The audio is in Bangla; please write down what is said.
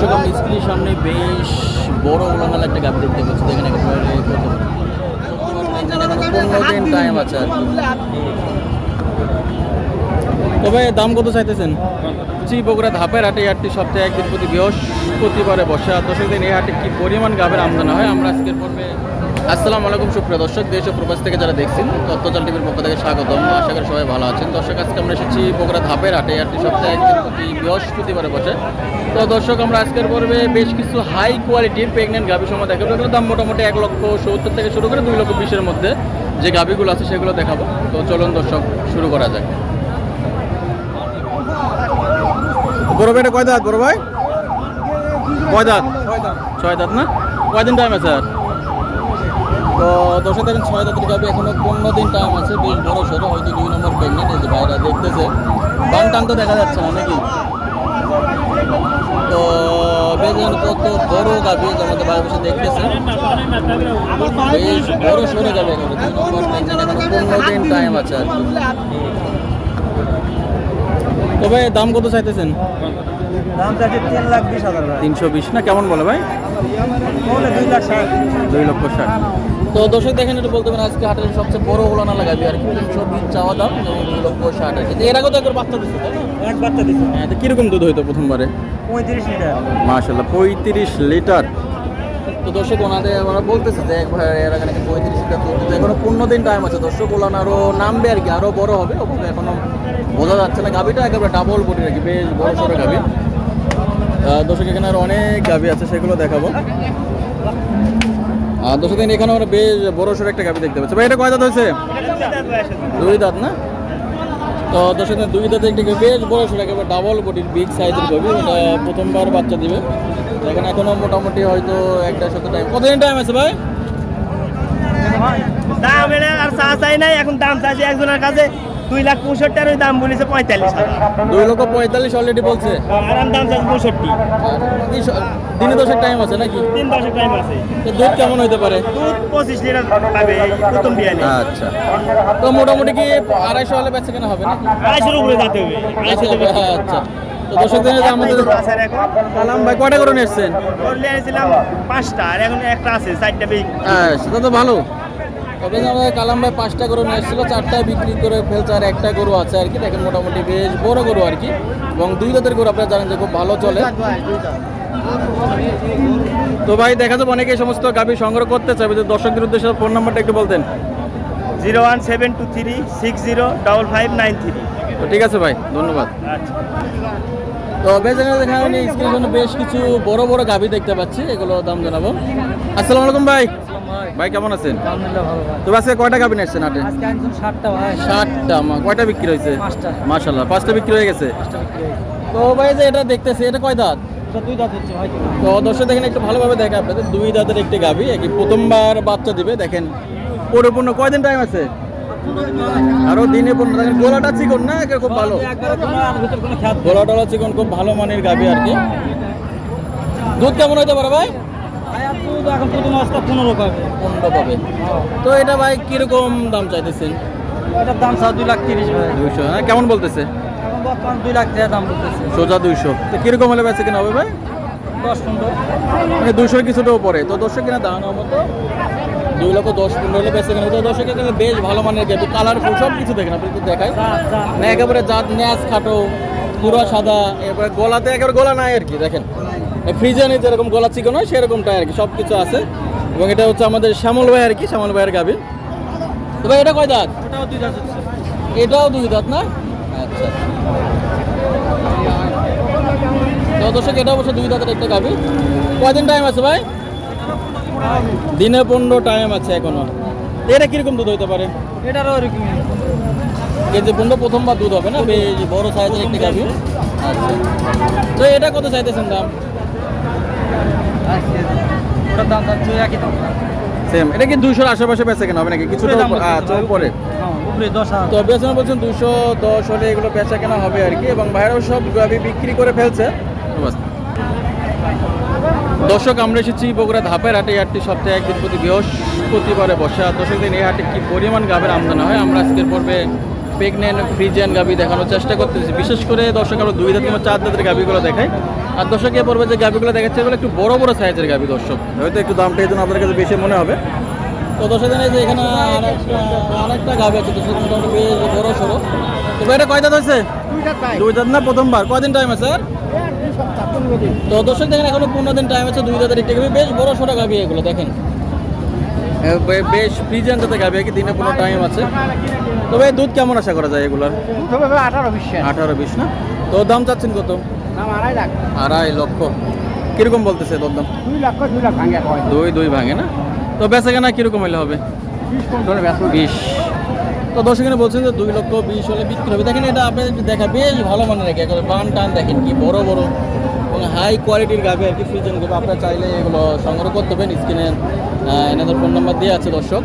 দর্শক স্কুলের সামনে বেশ বড় ওলানাল একটা গাড়ি দেখতে পাচ্ছি দেখেন তবে দাম কত চাইতেছেন? জি বগুড়া ধাপের হাটে হাটটি সপ্তাহে একদিন প্রতি বৃহস্পতিবারে বসে, আর দিন এই হাটে কি পরিমাণ গাভের আমদানি হয়, আমরা আজকের পর্বে আসসালামু আলাইকুম সুপ্রিয় দর্শক দেশ ও প্রবাস থেকে যারা দেখছেন তত্ত্বচাল টিভির পক্ষ থেকে স্বাগতম। আশা করি সবাই ভালো আছেন। দর্শক আজকে আমরা এসেছি বগুড়া ধাপের হাটে। হাটটি সপ্তাহে একদিন প্রতি বৃহস্পতিবারে বসে। তো দর্শক আমরা আজকের পর্বে বেশ কিছু হাই কোয়ালিটির প্রেগনেন্ট গাভি সময় দেখাবো। এগুলোর দাম মোটামুটি এক লক্ষ সত্তর থেকে শুরু করে দুই লক্ষ বিশের মধ্যে যে গাভিগুলো আছে সেগুলো দেখাবো। তো চলুন দর্শক শুরু করা যাক। বড় ভাইটা কয় দাঁত? বড় ভাই? কয় দাঁত? ছয় দাঁত। না? কয়দিন টাইম আছে আর? তো দশে দেখেন ছয় দাঁতের গাবি এখনও পনেরো দিন টাইম আছে বেশ বড় সড়ো হয়তো দুই নম্বর প্রেগনেন্ট এই যে ভাইরা দেখতেছে। বান টান তো দেখা যাচ্ছে না নাকি? তো বেশ যেন কত বড় গাবি আমাদের ভাই বসে দেখতেছে। বেশ বড় সড়ো যাবে এখনও দুই নম্বর প্রেগনেন্ট এখনও পনেরো দিন টাইম আছে আর কি। তবে দাম কত চাইতেছেন? দাম চাইছে তিন লাখ বিশ হাজার তিনশো বিশ না কেমন বলে ভাই? দুই লাখ ষাট। দুই লক্ষ ষাট। তো দর্শক দেখেন একটু বলতে পারেন আজকে হাটের সবচেয়ে বড় ওলানা লাগাবি আর কি। তিনশো বিশ চাওয়া দাম এবং দুই লক্ষ ষাট আর কি। তো এর আগে তো একবার বাচ্চা দিচ্ছে তাই না? এক বাচ্চা দিচ্ছে হ্যাঁ তো কীরকম দুধ হইতো প্রথমবারে? পঁয়ত্রিশ লিটার। মাশাল্লাহ পঁয়ত্রিশ লিটার। তো দর্শক ওনাদের ওরা বলতেছে যে এক ভাই এর আগে নাকি পঁয়ত্রিশ লিটার দুধ দিতে। এখনও পনেরো দিন টাইম আছে। দর্শক ওলান আরও নামবে আর কি আরও বড় হবে। অবশ্যই এখনও বোঝা যাচ্ছে না গাভিটা একেবারে ডাবল বডি আর কি বেশ বড় সড়ো গাভি দর্শক এখানে আরও অনেক গাভি আছে সেগুলো দেখাবো। দর্শক দিন এখানে আমরা বেশ বড় সড়ো একটা গাভি দেখতে পাচ্ছি। ভাই, এটা কয় দাঁত হয়েছে? দুই দাঁত না? তো দর্শক দিন দুই দাঁত একটি বেশ বড় সড়ো, একেবারে ডাবল বডির বিগ সাইজের গাভি। এটা প্রথমবার বাচ্চা দিবে। এখানে এখনও মোটামুটি হয়তো একটা সাথে টাইম কতদিন টাইম আছে ভাই? দাম এটা আর চা চাই নাই, এখন দাম চাইছে একজনের কাছে দুই লাখ পঁয়ষট্টি আর ওই দাম বলেছে পঁয়তাল্লিশ হাজার। দুই লক্ষ পঁয়তাল্লিশ অলরেডি বলছে। আর আমি দাম চাইছে পঁয়ষট্টি। দিনে দশেক টাইম আছে নাকি? তিন দশের টাইম আছে। তো দুধ কেমন হইতে পারে? দুধ পঁচিশ লিটার পাবে প্রথম বিয়ানে আচ্ছা। তো মোটামুটি কি আড়াইশো হলে বেচা কেনা হবে আড়াইশোর উপরে যেতে হবে। আড়াইশো আচ্ছা। তো দর্শক দিনে আমাদের কালাম ভাই কয়টা করে পাঁচটা আর এখন একটা আছে চারটা বেশি। হ্যাঁ সেটা তো ভালো। তবে আমাদের কালাম ভাই পাঁচটা গরু নিয়ে এসেছিল চারটায় বিক্রি করে ফেলছে আর একটা গরু আছে আর কি। দেখেন মোটামুটি বেশ বড় গরু আর কি। এবং দুই দাঁতের গরু আপনারা জানেন যে খুব ভালো চলে। তো ভাই দেখা যাবে অনেকে সমস্ত গাভী সংগ্রহ করতে চাইবে। যে দর্শকদের উদ্দেশ্যে ফোন নাম্বারটা একটু বলতেন। Zero one seven two three six zero double five nine three. তো ঠিক আছে ভাই ধন্যবাদ। আচ্ছা। তো বেশ দেখা আমি স্ক্রিনে বেশ কিছু বড় বড় গাভী দেখতে পাচ্ছি এগুলো দাম জানাব। আসসালামু আলাইকুম ভাই। ভাই কেমন আছেন? তো আজকে কয়টা গাভী নিয়েছেন হাটে? ষাটটা ভাই। ষাটটা মা- কয়টা বিক্রি হয়েছে? পাঁচটা। মাশাল্লাহ পাঁচটা বিক্রি হয়ে গেছে? তো ভাই যে এটা দেখতেছি এটা কয় দাঁত? এটা দুই দাঁত হচ্ছে ভাই। তো দর্শক দেখেন একটু ভালোভাবে দেখে আপনাদের দুই দাঁতের একটি গাভী একই প্রথমবার বাচ্চা দিবে দেখেন পরিপূর্ণ কয়দিন টাইম আছে? আরও দিনে পনেরো দেখেন গোলাটা চিকন না খুব ভালো? গোলাটা চিকন খুব ভালো মানের গাভী আর কি। দুধ কেমন হইতে পারে ভাই? এখন প্রথম অবস্থা পনেরো পাবে। পনেরো পাবে। তো এটা ভাই কীরকম দাম চাইতেছেন? এটার দাম স্যার দুই লাখ তিরিশ দুইশো হ্যাঁ কেমন বলতেছে? বর্তমান দুই লাখ টাকা দাম বলতেছে। সোজা দুইশো। তো কীরকম হলে বেঁচে কেনা হবে ভাই? দশ পনেরো। মানে দুশোর কিছুটাও পরে। তো দর্শক কিনা দাম মতো। দুই লক্ষ দশ পনেরো হলে বেঁচে কেনা তো দর্শক এখানে বেশ ভালো মানের গাবি কালারফুল সব কিছু দেখেন আপনি একটু দেখায় না একেবারে জাত ন্যাস খাটো পুরো সাদা। এবারে গলাতে একেবারে গলা নাই আর কি দেখেন। ফ্রিজানে যেরকম গলা চিকন হয় সেরকমটাই আর কি সব কিছু আছে। এবং এটা হচ্ছে আমাদের শ্যামল ভাই আর কি শ্যামল ভাইয়ের গাবি তো ভাই এটা কয় দাঁত? ওটাও দুই দাঁত এটাও দুই দাঁত না? আচ্ছা। তো দর্শক এটা অবশ্য দুই দাঁতের একটা গাবি কয়দিন টাইম আছে ভাই? দিনে পনেরো টাইম আছে এখনও। এটা কীরকম দুধ হইতে পারে? এটারও ওরকমই কেজি পনেরো প্রথমবার দুধ হবে না? বড় সাইজের একটা গাবি আচ্ছা। তো এটা কত চাইতেছেন দাম? ওটার দাম যাচ্ছে একই দাম। সেম এটা কি দুইশোর আশেপাশে বেচে কেন হবে নাকি? কিছুটা দাম আচ্ছা উপরে। তো বেচনা বলছেন দুশো দশ হলে এগুলো বেচা কেনা হবে আর কি এবং বাইরেও সব গাবি বিক্রি করে ফেলছে। দর্শক আমরা এসেছি বগুড়া ধাপের হাটে। হাটটি সপ্তাহে একদিন প্রতি বৃহস্পতিবারে বসে। দর্শক দিন এই হাটে কি পরিমাণ গাভের আমদানি হয় আমরা আজকের পর্বে প্রেগনেন্ট ফ্রিজিয়ান গাভি দেখানোর চেষ্টা করতেছি। বিশেষ করে দর্শক আমরা দুই দাঁত কিংবা চার দাঁতের গাভিগুলো দেখাই। আর দর্শক এ পড়বে যে গাভিগুলো দেখাচ্ছে এগুলো একটু বড় বড় সাইজের গাভি দর্শক। হয়তো একটু দামটা এই জন্য আপনাদের কাছে বেশি মনে হবে। তো দর্শক জানাই যে এখানে আর একটা আর একটা গাভি আছে দর্শক বেশ বড় সড়ো। তো ভাই এটা কয় দাঁত হয়েছে? দুই দাঁত না প্রথমবার? কয়দিন টাইম আছে? স্যার তো দর্শক দেখেন এখনও পনেরো দিন টাইম আছে দুই দাঁতের একটা গাভি বেশ বড় সড়ো গাভি এগুলো দেখেন। বেশ ফ্রিজেন যাতে গাভি কি দিনে কোনো টাইম আছে। তবে দুধ কেমন আশা করা যায় এগুলোর? আঠারো বিশ্বাস আঠারো বিশ না? তো দাম চাচ্ছেন কত? আড়াই লাখ। আড়াই লক্ষ। কীরকম বলতেছে তোর দাম? দুই লাখ দুই লাখ ভাঙে দুই দুই ভাঙে না? তো বেচা কেনা কীরকম হলে হবে? বিশ বিশ। তো দর্শক এখানে বলছেন যে দুই লক্ষ বিশ হলে বিক্রি হবে। দেখেন এটা আপনি দেখা বেশ ভালো মানের রেখে বান টান দেখেন কি বড় বড়। এবং হাই কোয়ালিটির গাবে আর কি ফ্রিজেন গাভি আপনারা চাইলে এগুলো সংগ্রহ করতে পারেন। স্ক্রিনে এনাদের ফোন নাম্বার দিয়ে আছে দর্শক।